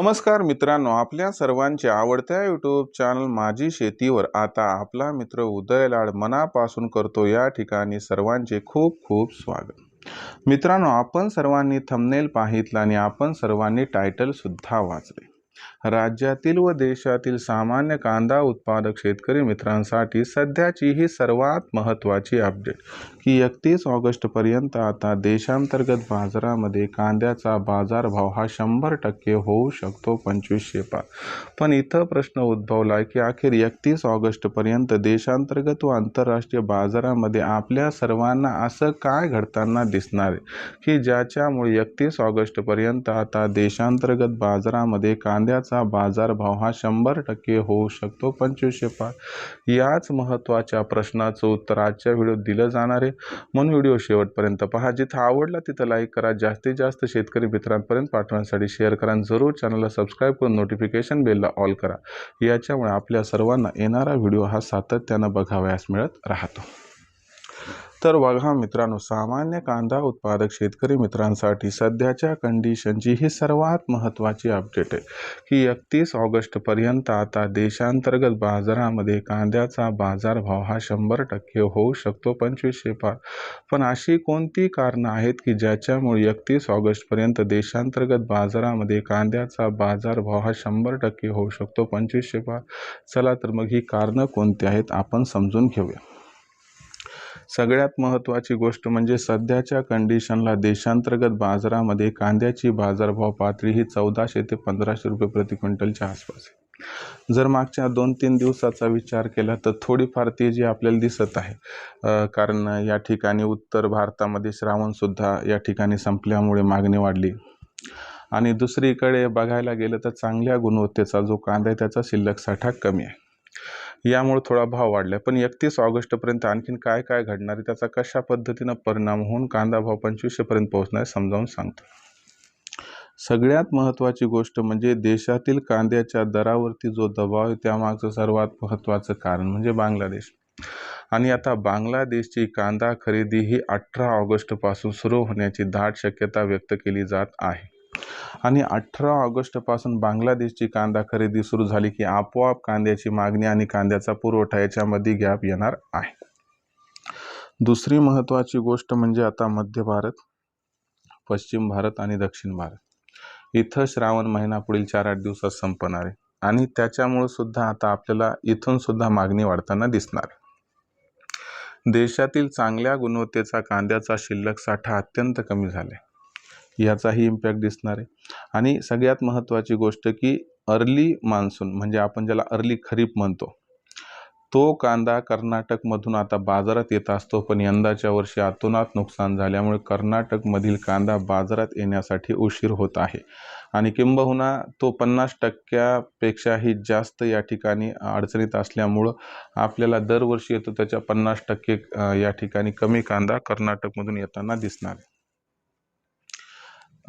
नमस्कार मित्रांनो आपल्या सर्वांच्या आवडत्या यूट्यूब चॅनल माझी शेतीवर आता आपला मित्र उदय लाड मनापासून करतो या ठिकाणी सर्वांचे खूप खूप स्वागत. मित्रांनो आपण सर्वांनी थंबनेल पाहितलं आणि आपण सर्वांनी टायटलसुद्धा वाचले. राज्यातील व देशातील सामान्य कांदा उत्पादक शेतकरी मित्रांसाठी सध्याची ही सर्वात महत्त्वाची अपडेट की एकतीस ऑगस्टपर्यंत आता देशांतर्गत बाजारामध्ये कांद्याचा बाजारभाव हा शंभर टक्के होऊ शकतो पंचवीसशे पाच पण इथं प्रश्न उद्भवला आहे की अखेर एकतीस ऑगस्टपर्यंत देशांतर्गत व आंतरराष्ट्रीय बाजारामध्ये आपल्या सर्वांना असं काय घडताना दिसणार आहे? की ज्याच्यामुळे एकतीस ऑगस्टपर्यंत आता देशांतर्गत बाजारामध्ये कांद्याचा बाजारभाव हा शंभर टक्के होऊ शकतो. पंचवीसशे पाच याच महत्त्वाच्या प्रश्नाचं उत्तर आजच्या व्हिडिओत दिलं जाणार आहे. म्हणून व्हिडिओ शेवटपर्यंत पहा. जिथं आवडला तिथं लाईक करा. जास्तीत जास्त शेतकरी मित्रांपर्यंत पाठवण्यासाठी शेअर करा आणि जरूर चॅनलला सबस्क्राईब करून नोटिफिकेशन बेलला ऑल करा. याच्यामुळे आपल्या सर्वांना येणारा व्हिडिओ हा सातत्यानं बघावयास मिळत राहतो. तर बघा मित्रांनो सामान्य कांदा उत्पादक शेतकरी मित्रांसाठी सध्याच्या कंडिशनची ही सर्वात महत्त्वाची अपडेट आहे. की एकतीस ऑगस्टपर्यंत आता देशांतर्गत बाजारामध्ये कांद्याचा बाजारभाव हा शंभर टक्के होऊ शकतो पंचवीसशे पार पण अशी कोणती कारणं आहेत की ज्याच्यामुळे एकतीस ऑगस्टपर्यंत देशांतर्गत बाजारामध्ये कांद्याचा बाजारभाव हा शंभर टक्के होऊ शकतो पंचवीसशे पार चला तर मग ही कारणं कोणती आहेत आपण समजून घेऊया. सगळ्यात महत्त्वाची गोष्ट म्हणजे सध्याच्या कंडिशनला देशांतर्गत बाजारामध्ये कांद्याची बाजारभाव पातळी ही चौदाशे ते पंधराशे रुपये प्रति क्विंटलच्या आसपास आहे. जर मागच्या दोन तीन दिवसाचा विचार केला तर थोडीफार तेजी आपल्याला दिसत आहे कारण या ठिकाणी उत्तर भारतामध्ये श्रावणसुद्धा या ठिकाणी संपल्यामुळे मागणी वाढली. आणि दुसरीकडे बघायला गेलं तर चांगल्या गुणवत्तेचा जो कांदा आहे त्याचा शिल्लक साठा कमी आहे. यामुळे थोडा भाव वाढला पण एकतीस ऑगस्टपर्यंत आणखीन काय काय घडणार आहे? त्याचा कशा पद्धतीनं परिणाम होऊन कांदा भाव पंचवीसशेपर्यंत पोहोचणार आहे समजावून सांगतो. सगळ्यात महत्त्वाची गोष्ट म्हणजे देशातील कांद्याच्या दरावरती जो दबाव आहे त्यामागचं सर्वात महत्त्वाचं कारण म्हणजे बांगलादेश. आणि आता बांगलादेशची कांदा खरेदी ही अठरा ऑगस्टपासून सुरू होण्याची दाट शक्यता व्यक्त केली जात आहे. आणि अठरा ऑगस्टपासून बांगलादेशची कांदा खरेदी सुरू झाली की आपोआप कांद्याची मागणी आणि कांद्याचा पुरवठा याच्यामध्ये गॅप येणार आहे. दुसरी महत्त्वाची गोष्ट म्हणजे आता मध्य भारत पश्चिम भारत आणि दक्षिण भारत. इथं श्रावण महिना पुढील चार आठ दिवसात संपणार आहे आणि त्याच्यामुळे सुद्धा आता आपल्याला इथून सुद्धा मागणी वाढताना दिसणार. देशातील चांगल्या गुणवत्तेचा कांद्याचा शिल्लक साठा अत्यंत कमी झाला याचाही इम्पॅक्ट दिसणार आहे. आणि सगळ्यात महत्त्वाची गोष्ट की अर्ली मान्सून म्हणजे आपण ज्याला अर्ली खरीप म्हणतो तो कांदा कर्नाटकमधून आता बाजारात येत असतो पण यंदाच्या वर्षी अतोनात नुकसान झाल्यामुळे कर्नाटकमधील कांदा बाजारात येण्यासाठी उशीर होत आहे. आणि किंबहुना तो पन्नास टक्क्यापेक्षाही जास्त या ठिकाणी अडचणीत असल्यामुळं आपल्याला दरवर्षी येतो त्याच्या पन्नास टक्के या ठिकाणी कमी कांदा कर्नाटकमधून येताना दिसणार आहे.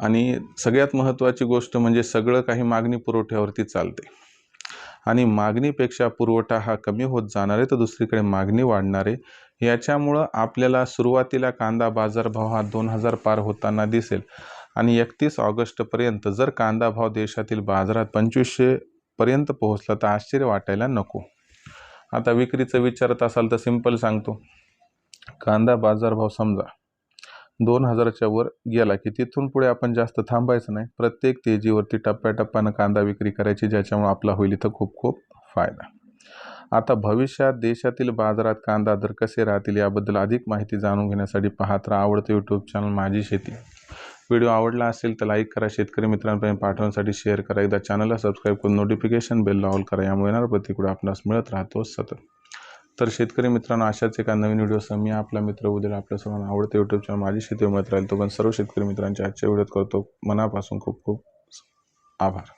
आणि सगळ्यात महत्त्वाची गोष्ट म्हणजे सगळं काही मागणी पुरवठ्यावरती चालते. आणि मागणीपेक्षा पुरवठा हा कमी होत जाणार आहे तर दुसरीकडे मागणी वाढणार. आहे याच्यामुळं आपल्याला सुरुवातीला कांदा बाजारभाव हा दोन हजार पार होताना दिसेल. आणि एकतीस ऑगस्टपर्यंत जर कांदा भाव देशातील बाजारात पंचवीसशेपर्यंत पोहोचला तर आश्चर्य वाटायला नको. आता विक्रीचं विचारत असाल तर सिंपल सांगतो. कांदा बाजारभाव समजा दोन हजाराच्या वर गेला की तिथून पुढे आपण जास्त थांबायचं नाही. प्रत्येक तेजीवरती टप्प्याटप्प्यानं कांदा विक्री करायची ज्याच्यामुळे आपला होईल इथं खूप खूप फायदा. आता भविष्यात देशातील बाजारात कांदा दर कसे राहतील याबद्दल अधिक माहिती जाणून घेण्यासाठी पाहत राहा आवडतं यूट्यूब चॅनल माझी शेती. व्हिडिओ आवडला असेल तर लाईक करा शेतकरी मित्रांपर्यंत पाठवण्यासाठी शेअर करा. एकदा चॅनलला सबस्क्राईब करून नोटिफिकेशन बेल ऑल करा यामुळे येणार प्रतिक्रिया आपणास मिळत राहतो सतत. तर शेतकरी मित्रांनो अशाच एका नवीन व्हिडिओसह मी आपला मित्र उद्या आपल्या सर्वांना आवडते युट्यूब चॅनल माझी शेती मिळत राहील. तो पण सर्व शेतकरी मित्रांच्या आजच्या व्हिडिओत करतो मनापासून खूप खूप आभार.